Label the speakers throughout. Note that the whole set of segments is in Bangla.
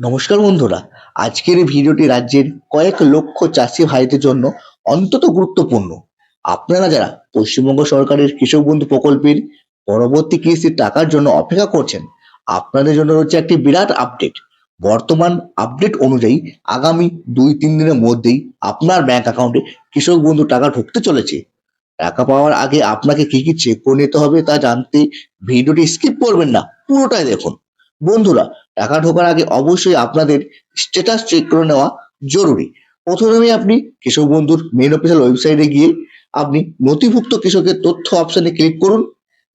Speaker 1: নমস্কার বন্ধুরা, আজকের এই ভিডিওটি রাজ্যের কয়েক লক্ষ চাষি ভাইদের জন্য অন্তত গুরুত্বপূর্ণ। আপনারা যারা পশ্চিমবঙ্গ সরকারের কৃষক বন্ধু প্রকল্পের পরবর্তী কিস্তির টাকার জন্য অপেক্ষা করছেন, আপনাদের জন্য রয়েছে একটি বিরাট আপডেট। বর্তমান আপডেট অনুযায়ী আগামী দুই তিন দিনের মধ্যেই আপনার ব্যাংক অ্যাকাউন্টে কৃষক বন্ধু টাকা ঢুকতে চলেছে। টাকা পাওয়ার আগে আপনাকে কি কি চেক করে নিতে হবে তা জানতে ভিডিওটি স্কিপ করবেন না, পুরোটাই দেখুন। বন্ধুরা, টাকা ঢোকার আগে অবশ্যই আপনাদের স্ট্যাটাস চেক করে নেওয়া জরুরি। প্রথমে আপনি কৃষক বন্ধুর মেন অফিসিয়াল ওয়েবসাইটে গিয়ে আপনি নথিভুক্ত কৃষকের তথ্য অপশনে ক্লিক করুন।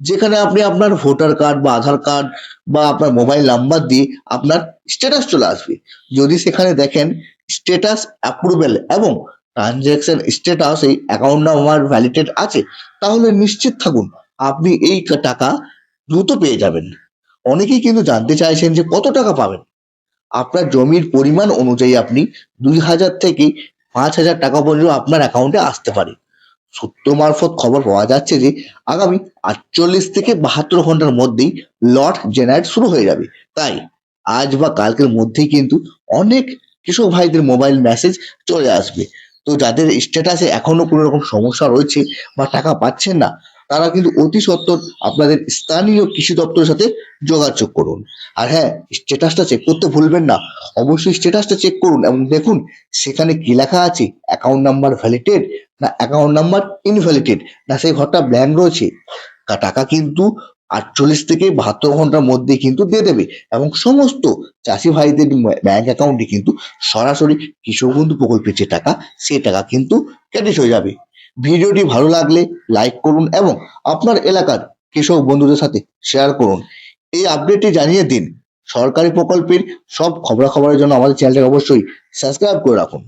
Speaker 1: যেখানে আপনি আপনার ভোটার কার্ড বা আধার কার্ড বা আপনার মোবাইল নাম্বার দিয়ে আপনার স্ট্যাটাস চলে আসবে। যদি সেখানে দেখেন স্ট্যাটাস অ্যাপ্রুভেল এবং ট্রানজ্যাকশন স্ট্যাটাস এই অ্যাকাউন্ট নাম্বার ভ্যালিডেট আছে, তাহলে নিশ্চিত থাকুন আপনি এই টাকা দ্রুত পেয়ে যাবেন। অনেকেই কিন্তু জানতে চাইছেন যে কত টাকা পাবেন। আপনার জমির পরিমাণ অনুযায়ী আপনি দুই হাজার থেকে পাঁচ হাজার টাকা পর্যন্ত আপনার অ্যাকাউন্টে আসতে পারে। সূত্র মারফত খবর পাওয়া যাচ্ছে যে আগামী আটচল্লিশ থেকে বাহাত্তর ঘণ্টার মধ্যেই লট জেনারেট শুরু হয়ে যাবে। তাই আজ বা কালকের মধ্যেই কিন্তু অনেক কৃষক ভাইদের মোবাইল মেসেজ চলে আসবে। তো যাদের স্ট্যাটাসে এখনও কোনো রকম সমস্যা রয়েছে বা টাকা পাচ্ছেন না তারা কিন্তু অতি সত্বর আপনাদের স্থানীয় কৃষি দপ্তরের সাথে যোগাযোগ করুন। আর হ্যাঁ স্ট্যাটাসটা চেক করতে ভুলবেন না। অবশ্যই স্ট্যাটাসটা চেক করুন এবং দেখুন সেখানে কি লেখা আছে অ্যাকাউন্ট নাম্বার ভ্যালিডেড না অ্যাকাউন্ট নাম্বার ইনভ্যালিডেড না সেই ঘরটা ব্ল্যাঙ্ক রয়েছে। টাকা কিন্তু আটচল্লিশ থেকে বাহাত্তর ঘণ্টার মধ্যে কিন্তু দিয়ে দেবে এবং সমস্ত চাষি ভাইদের ব্যাংক অ্যাকাউন্টে কিন্তু সরাসরি কৃষক বন্ধু প্রকল্পের যে টাকা সেই টাকা কিন্তু ক্রেডিট হয়ে যাবে। ভিডিওটি ভালো লাগলে লাইক করুন এবং আপনার এলাকার কৃষক বন্ধুদের সাথে শেয়ার করুন। এই আপডেটটি জানিয়ে দিন। সরকারি প্রকল্পের সব খবরাখবরের জন্য আমাদের চ্যানেলটাকে অবশ্যই সাবস্ক্রাইব করে রাখুন।